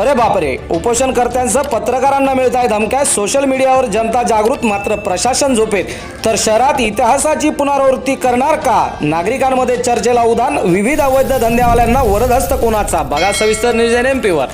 अरे बापरे उपोषणकर्त्यांचं पत्रकारांना मिळत आहे धमक्या. सोशल मीडियावर जनता जागृत मात्र प्रशासन झोपेत. तर शहरात इतिहासाची पुनरावृत्ती करणार का? नागरिकांमध्ये चर्चेला उधाण विविध अवैध धंद्यावाल्यांना वरदहस्त कोणाचा? बघा सविस्तर न्यूज एन एम पीवर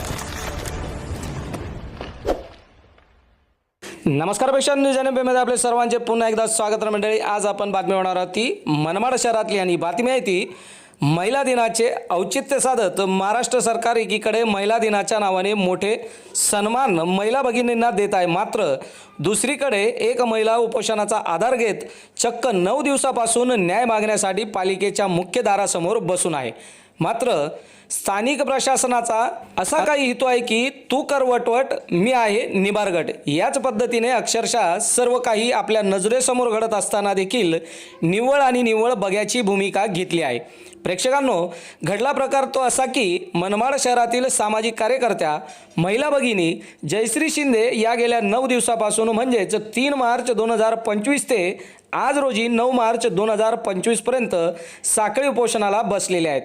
नमस्कारपेक्षा न्यूज एन एम आपले सर्वांचे पुन्हा एकदा स्वागत मंडळी. आज आपण बातमी होणार आहोत ती मनमाड शहरातली आणि बातमी आहे ती महिला दिनाचे औचित्य साधत महाराष्ट्र सरकार एकीकडे महिला दिनाच्या नावाने मोठे सन्मान महिला भगिनींना देत आहे. मात्र दुसरीकडे एक महिला उपोषणाचा आधार घेत चक्क नऊ दिवसापासून न्याय मागण्यासाठी पालिकेच्या मुख्य दारासमोर बसून आहे. मात्र स्थानिक प्रशासनाचा असा काही हेतू आहे की तू करवटवट मी आहे निबारगट. याच पद्धतीने अक्षरशः सर्व काही आपल्या नजरेसमोर घडत असताना देखील निव्वळ आणि निव्वळ बघ्याची भूमिका घेतली आहे. प्रेक्षकांनो घडला प्रकार तो असा की मनमाड शहरातील सामाजिक कार्यकर्त्या महिला भगिनी जयश्री शिंदे या गेल्या नऊ दिवसापासून म्हणजेच तीन मार्च दोन हजार पंचवीस ते आज रोजी नऊ मार्च दोन हजार पंचवीसपर्यंत साखळी उपोषणाला बसलेले आहेत.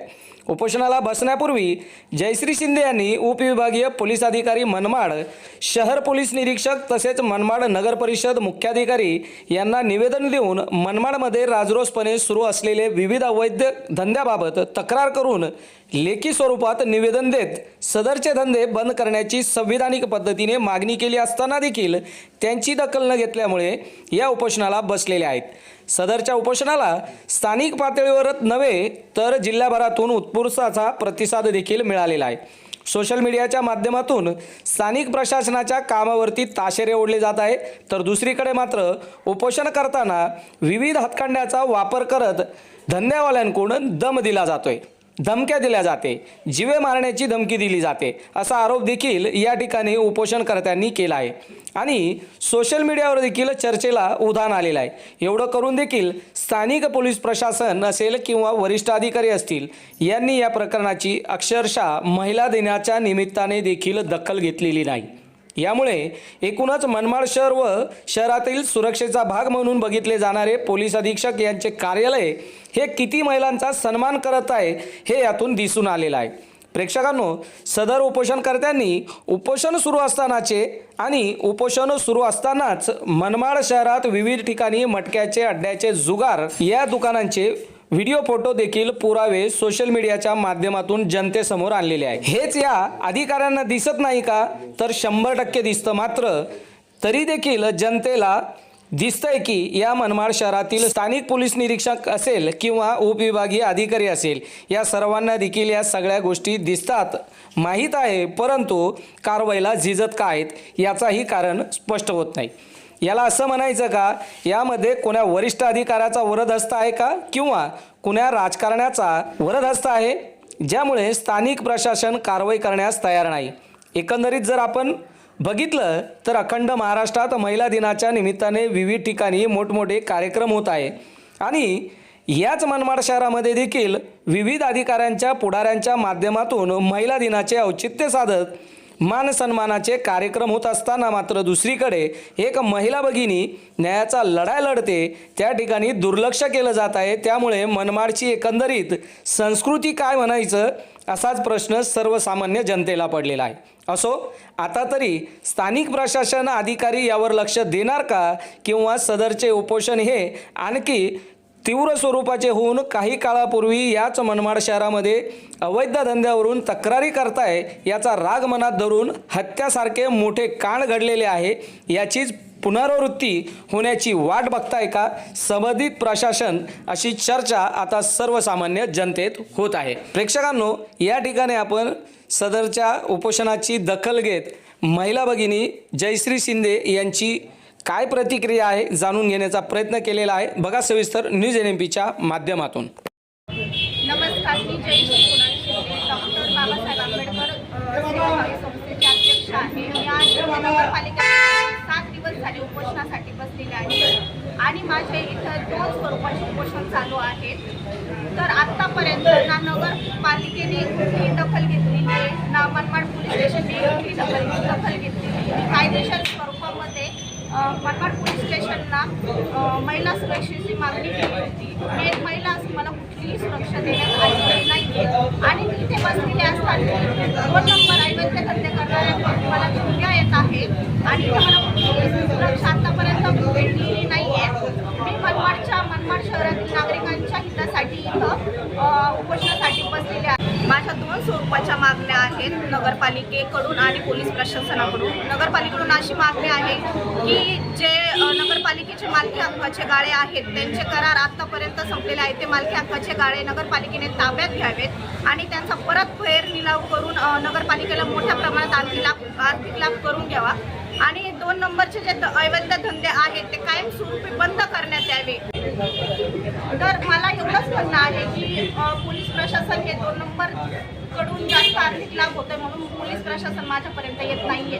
उपोषणाला बसण्यापूर्वी जयश्री शिंदे यांनी उपविभागीय पोलीस अधिकारी मनमाड शहर पोलीस निरीक्षक तसेच मनमाड नगर परिषद मुख्याधिकारी यांना निवेदन देऊन मनमाडमध्ये राजरोसपणे सुरू असलेले विविध अवैध धंद्याबाबत तक्रार करून लेखी स्वरूपात निवेदन देत सदरचे धंदे बंद करण्याची संविधानिक पद्धतीने मागणी केली असताना देखील त्यांची दखल न घेतल्यामुळे या उपोषणाला बसलेले आहेत. सदरच्या उपोषणाला स्थानिक पातळीवरच नव्हे तर जिल्ह्याभरातून उत्पुरसाचा प्रतिसाद देखील मिळालेला आहे. सोशल मीडियाच्या माध्यमातून स्थानिक प्रशासनाच्या कामावरती ताशेरे ओढले जात आहे तर दुसरीकडे मात्र उपोषण करताना विविध हातखंड्याचा वापर करत धंद्यावाल्यांकडून दम दिला जातोय. धमक्या दिल्या जाते. जिवे मारण्याची धमकी दिली जाते असा आरोप देखील या ठिकाणी उपोषणकर्त्यांनी केला आहे. आणि सोशल मीडियावर देखील चर्चेला उधाण आलेलं आहे. एवढं करून देखील स्थानिक पोलीस प्रशासन असेल किंवा वरिष्ठ अधिकारी असतील यांनी या प्रकरणाची अक्षरशः महिला दिनाच्या निमित्ताने देखील दखल घेतलेली नाही. यामुळे एकूणच मनमाड शहर व शहरातील सुरक्षेचा भाग म्हणून बघितले जाणारे पोलीस अधीक्षक यांचे कार्यालय हे किती महिलांचा सन्मान करत आहे हे यातून दिसून आलेलं आहे. प्रेक्षकांनो सदर उपोषणकर्त्यांनी उपोषण सुरू असतानाचे आणि उपोषण सुरू असतानाच मनमाड शहरात विविध ठिकाणी मटक्याचे अड्ड्याचे जुगार या दुकानांचे व्हिडिओ फोटो देखील पुरावे सोशल मीडियाच्या माध्यमातून जनतेसमोर आणलेले आहे. हेच या अधिकाऱ्यांना दिसत नाही का? तर शंभर टक्के दिसतं मात्र तरी देखील जनतेला दिसतंय की या मनमाड शहरातील स्थानिक पोलीस निरीक्षक असेल किंवा उपविभागीय अधिकारी असेल या सर्वांना देखील या सगळ्या गोष्टी दिसतात माहीत आहे परंतु कारवाईला झिजत का आहेत याचाही कारण स्पष्ट होत नाही. याला असं म्हणायचं का यामध्ये कोण्या वरिष्ठ अधिकाऱ्याचा वरदहस्त आहे का किंवा कुण्या राजकारण्याचा वरदहस्त आहे ज्यामुळे स्थानिक प्रशासन कारवाई करण्यास तयार नाही? एकंदरीत जर आपण बघितलं तर अखंड महाराष्ट्रात महिला दिनाच्या निमित्ताने विविध ठिकाणी मोठमोठे कार्यक्रम होत आहे. आणि याच मनमाड शहरामध्ये देखील विविध अधिकाऱ्यांच्या पुढाऱ्यांच्या माध्यमातून महिला दिनाचे औचित्य साधत मान सन्मानाचे कार्यक्रम होत असताना मात्र दुसरीकडे एक महिला भगिनी न्यायाचा लढा लढते त्या ठिकाणी दुर्लक्ष केलं जात आहे. त्यामुळे मनमाडची एकंदरीत संस्कृती काय म्हणायचं असाच प्रश्न सर्वसामान्य जनतेला पडलेला आहे. असो आता तरी स्थानिक प्रशासन अधिकारी यावर लक्ष देणार का? किंवा सदरचे उपोषण हे आणखी तीव्र स्वरूपाचे होऊन काही काळापूर्वी याच मनमाड शहरामध्ये अवैध धंद्यावरून तक्रारी करताय याचा राग मनात धरून हत्यासारखे मोठे कांड घडलेले आहे. याचीच पुनरावृत्ती होण्याची वाट बघताय का? संबंधित प्रशासन अशी चर्चा आता सर्वसामान्य जनतेत होत आहे. प्रेक्षकांनो या ठिकाणी आपण सदरच्या उपोषणाची दखल घेत महिला भगिनी जयश्री शिंदे यांची काय प्रतिक्रिया आहे जाणून घेण्याचा प्रयत्न केलेला आहे. बघा सविस्तर न्यूज एन एम पीच्या माध्यमातून. नमस्कार मी डॉक्टर बाबासाहेब आंबेडकर आहे. सात दिवस झाले उपोषणासाठी बसलेले आहे आणि माझे इथं दोन स्वरूपाचे उपोषण चालू आहेत. तर आत्तापर्यंत ना नगरपालिकेने कुठलीही दखल घेतलेली आहे ना मनमाड पोलीस स्टेशनने कुठली दखल दखल घेतलेली कायदेशीर स्वरूप मनमाड पोलीस स्टेशनला महिला सुरक्षेची मागणी केली होती. मी एक महिला मला कुठलीही सुरक्षा देण्यात आली नाही आणि तिथे बसलेले असतात दोन नंबर ऐवत्य धंदे करणाऱ्या मला धुंग्या येत आहे. आणि मला कुठलीही सुरक्षा आतापर्यंत भेटलेली नाही आहे मी मनमाडच्या मनमाड शहरातील नागरिकांच्या हितासाठी इथं उपोषणासाठी बसलेली करणारे स्वरूपाच्या मागण्या आहेत नगरपालिकेकडून आणि पोलीस प्रशासनाकडून. नगरपालिकेकडून अशी मागणी आहे की जे नगरपालिकेचे मालकी हक्काचे गाळे आहेत त्यांचे करार आतापर्यंत संपलेले आहेत. ते मालकी हक्काचे गाळे नगरपालिकेने ताब्यात घ्यावेत आणि त्यांचा परत फेर निलाव करून नगरपालिकेला मोठ्या प्रमाणात आर्थिक लाभ आर्थिक लाभ करून घ्यावा. आणि दोन नंबरचे जे द- अवैध धंदे आहेत ते कायमस्वरूपी बंद करण्यात यावे. तर मला एवढंच म्हणणं आहे की पोलीस प्रशासन हे दोन नंबरकडून जास्त आर्थिक लाभ होतोय म्हणून पोलीस प्रशासन माझ्यापर्यंत येत नाहीये